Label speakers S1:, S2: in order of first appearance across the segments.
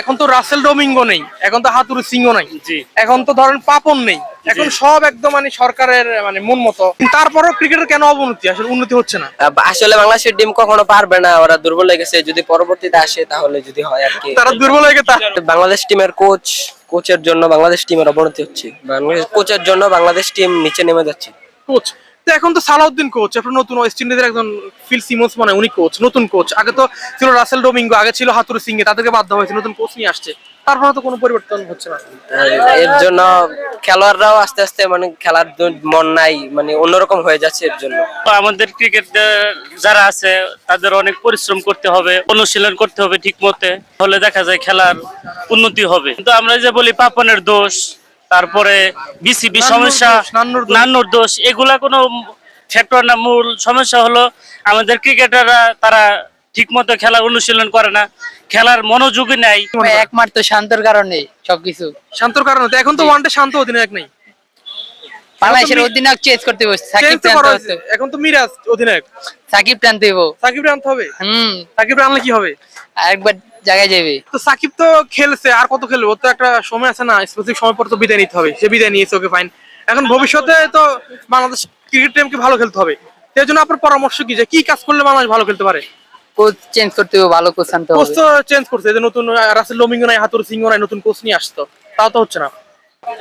S1: এখন তো Russell Domingo নেই এখন তো হাতুরু সিংহ নাই। এখন তো ধরেন পাপন নেই। এখন সব একদম মানে সরকারের মানে মন মতো। তারপরও ক্রিকেটের কেন অবনতি? আসলে উন্নতি হচ্ছে না।
S2: আসলে বাংলাদেশের টিম কখনো পারবে না ওরা দুর্বল হয়ে গেছে। যদি পরবর্তীতে আসে তাহলে যদি হয় আর কি।
S1: তারা দুর্বল হয়ে গেছে।
S2: বাংলাদেশ টিমের কোচ কোচের জন্য বাংলাদেশ টিমের অবনতি হচ্ছে। বাংলাদেশ কোচের জন্য বাংলাদেশ টিম নিচে নেমে যাচ্ছে।
S1: কোচ তো এখন তো সালাউদ্দিন কোচ এখন নতুন ওয়েস্ট ইন্ডিজের একজন ফিল সিমন্স মানে উনি কোচ নতুন কোচ আগে তো ছিল রাসেল ডোমিঙ্গো আগে ছিল হাতুর সিং এ তাদেরকে বাধ্য হয়েছে নতুন কোচ নিয়ে আসছে। তারপরে তো কোনো পরিবর্তন হচ্ছে না।
S2: এর জন্য খেলোয়াড়রাও আস্তে আস্তে মানে খেলার মন নাই মানে অন্যরকম হয়ে যাচ্ছে এর জন্য।
S3: তো আমাদের ক্রিকেট যারা আছে তাদের অনেক পরিশ্রম করতে হবে অনুশীলন করতে হবে ঠিক মতে তাহলে দেখা যায় খেলার উন্নতি হবে। কিন্তু আমরা যে বলি পাপনের দোষ তারপরে বিসিবি সমস্যা
S1: নান্নুর দোষ।
S3: এগুলা কোনো ফ্যাক্টর না মূল সমস্যা হলো আমাদের ক্রিকেটাররা তারা ঠিক মতো খেলা অনুশীলন করে না খেলার মনোযোগী নাই।
S4: একমাত্র শান্তর কারণে সবকিছু।
S1: শান্তর কারণে তো এখন তো ওয়ানডে শান্ত অধিনায়ক নেই।
S4: বাংলাদেশের অধিনায়ক চেঞ্জ করতে বসছে সাকিব
S1: তো এখন তো মিরাজ অধিনায়ক।
S4: সাকিব টানতে
S1: সাকিব হবে।
S4: হুম।
S1: সাকিব আনলে কি হবে?
S4: আরেকবার জায়গায় যাবে।
S1: তো সাকিব তো খেলছে আর কত খেলবে? তো একটা সময় আছে না স্পেসিফিক সময় পর তো বিদায় নিতে হবে। সে বিদায় নিয়েছে ওকে ফাইন এখন ভবিষ্যতে তো বাংলাদেশ ক্রিকেট টিমকে ভালো খেলতে হবে। এর জন্য আপনার পরামর্শ কি যে কি কাজ করলে বাংলাদেশ ভালো খেলতে পারে?
S4: কোচ চেঞ্জ করতে হবে ভালো কোচ আনতে
S1: কোচ তো চেঞ্জ করছে যে নতুন রাসেল লোমিঙ্গো নাই হাতুর সিংহ নাই নতুন কোচ নিয়ে আসতো তাও তো হচ্ছে না।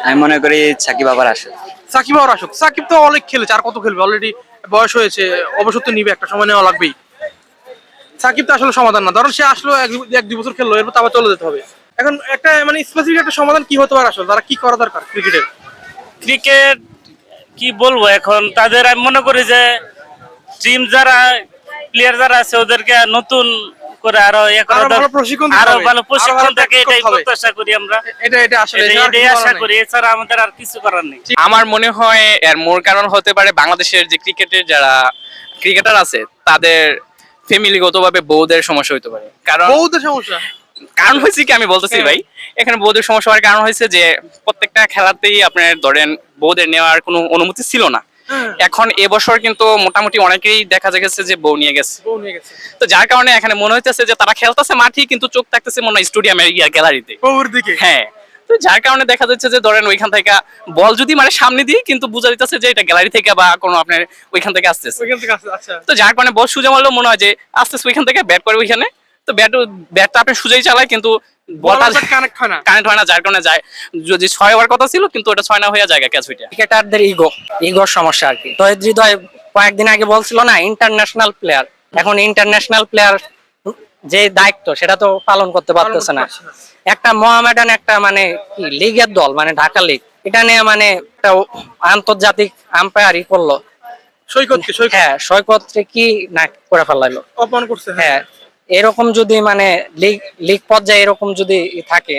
S5: আমি মনে করি সাকিব আবার আসে।
S1: সাকিব আর আসুক। সাকিব তো অনেক খেলেছে আর কত খেলবে? অলরেডি বয়স হয়েছে অবসর তো নিবে একটা সময় নেওয়া লাগবেই। সাকিব তো আসলে সমাধান না। ধরুন সে আসলো এক দু- দুই বছর খেললো এরপর তো আবার চলে যেতে হবে। এখন একটা মানে স্পেসিফিক একটা সমাধান কি হতে পারে আসলে? তারা কি করা দরকার ক্রিকেটের
S3: ক্রিকেট কি বলব এখন? তাদের আমি মনে করি যে টিম যারা প্লেয়ার যারা আছে ওদেরকে নতুন করে আরও ইয়ে
S1: আরও ভালো প্রশিক্ষণ আরও
S3: ভালো প্রশিক্ষণ থাকে এটাই প্রত্যাশা করি আমরা।
S1: এটা এটা আসলে
S3: এটাই- আশা করি। এছাড়া আমাদের আর কিছু করার নেই।
S6: আমার মনে হয় এর মূল কারণ হতে পারে বাংলাদেশের যে ক্রিকেটের যারা ক্রিকেটার আছে তাদের ফ্যামিলিগতভাবে বউদের সমস্যা হতে পারে। কারণ
S1: বহুত সমস্যা?
S6: কারণ হয়েছে কি আমি বলতেছি
S1: হ্যাঁ।
S6: ভাই এখানে বউদের সমস্যা হওয়ার কারণ হয়েছে যে প্রত্যেকটা খেলাতেই আপনার ধরেন বউদের নেওয়ার কোনো অনুমতি ছিল না।
S1: হ্যাঁ।
S6: এখন এবছর কিন্তু মোটামুটি অনেকেই দেখা গেছে যে বউ নিয়ে গেছে। তো যার কারণে এখানে মনে হইতেছে যে তারা খেলতেছে মাঠে কিন্তু চোখ থাকতেছে মনে হয় স্টেডিয়ামের গ্যালারিতে। হ্যাঁ। তো যার কারণে দেখা যাচ্ছে যে ধরেন ওইখান থেকে বল যদি মানে সামনে দিয়ে কিন্তু বোঝা যাচ্ছে যে এটা গ্যালারি থেকে বা কোনো আপনার ওইখান থেকে আসতেছে।
S1: ওইখান থেকে আচ্ছা।
S6: তো যার কারণে বল সুজা মারলেও মনে হয় যে আসতেছে ওইখান থেকে ব্যাট করে ওইখানে। তো ব্যাট ব্যাটটা আপনি সুজাই চালায় কিন্তু বলটা
S1: কানেক্ট হয় না।
S6: কানেক্ট হয় না যার কারণে যায়। যদি ছয় ওভার কথা ছিল কিন্তু ওটা ছয় না হয়ে যায় ক্যাচ ওইটা
S2: ক্রিকেটারদের ইগো ইগোর সমস্যা আর কি। তহিদ হৃদয় কয়েকদিন আগে বলছিল না ইন্টারন্যাশনাল প্লেয়ার এখন ইন্টারন্যাশনাল প্লেয়ার যে দায়িত্ব সেটা তো পালন করতে পারতেছে না। একটা মহামেডান একটা মানে কি লিগের দল মানে ঢাকা লিগ। এটা নিয়ে মানে একটা আন্তর্জাতিক আম্পায়ারই করল।
S1: সৈকতকে
S2: হ্যাঁ সৈকতকে কি না করে ফেলাইলো
S1: অপমান করছে
S2: হ্যাঁ। এরকম যদি মানে লিগ লিগ পর্যায়ে এরকম যদি থাকে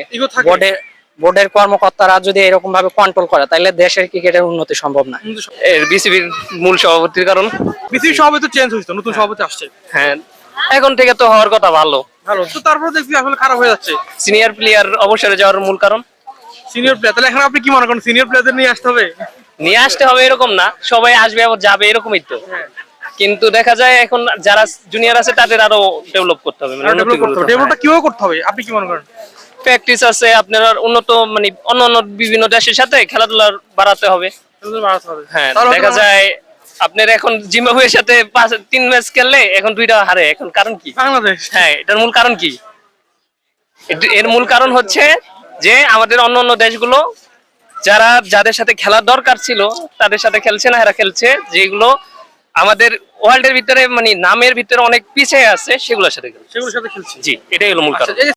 S2: বোর্ডের বোর্ডের কর্মকর্তারা যদি এরকম ভাবে কন্ট্রোল করে তাহলে দেশের ক্রিকেটের উন্নতি সম্ভব না।
S6: এর বিসিবির মূল সভাপতির কারণ?
S1: বিসিবি সভাপতি চেঞ্জ হয়েছে নতুন সভাপতি আসছে।
S6: হ্যাঁ এখন থেকে তো হওয়ার কথা ভালো।
S1: ভালো। তো তারপর দেখছি আসলে খারাপ হয়ে যাচ্ছে।
S6: সিনিয়র প্লেয়ার অবসরে যাওয়ার মূল কারণ?
S1: সিনিয়র প্লেয়ার তাহলে এখন আপনি কি মনে করেন সিনিয়র প্লেয়ারদের নিয়ে আসতে হবে?
S6: নিয়ে আসতে হবে এরকম না সবাই আসবে আবার যাবে এরকমই তো। কিন্তু দেখা যায় এখন যারা জুনিয়র আছে তাদের আরও ডেভেলপ করতে হবে মানে
S1: করতে হবে। ডেভেলপটা কীভাবে করতে হবে? আপনি কি মনে করেন?
S6: প্র্যাকটিস আছে আপনার উন্নত মানে অন্য অন্য বিভিন্ন দেশের সাথে খেলাধুলা বাড়াতে হবে।
S1: এগুলো বাড়াতে হবে।
S6: হ্যাঁ দেখা যায় আপনার এখন জিম্বাবুয়ের সাথে পাঁচ তিন ম্যাচ খেললে এখন দুইটা হারে। এখন কারণ কি?
S1: বাংলাদেশ।
S6: হ্যাঁ এটার মূল কারণ কি? এর- মূল কারণ হচ্ছে যে আমাদের অন্য অন্য দেশগুলো যারা যাদের সাথে খেলার দরকার ছিল তাদের সাথে খেলছে না এরা খেলছে যেগুলো আমাদের ওয়ার্ল্ডের ভিতরে মানে নামের ভিতরে অনেক পিছিয়ে আছে সেগুলোর সাথে খেলছে।
S1: সেগুলোর সাথে খেলছি।
S6: জি এটাই হলো মূল কারণ।
S1: আচ্ছা, যে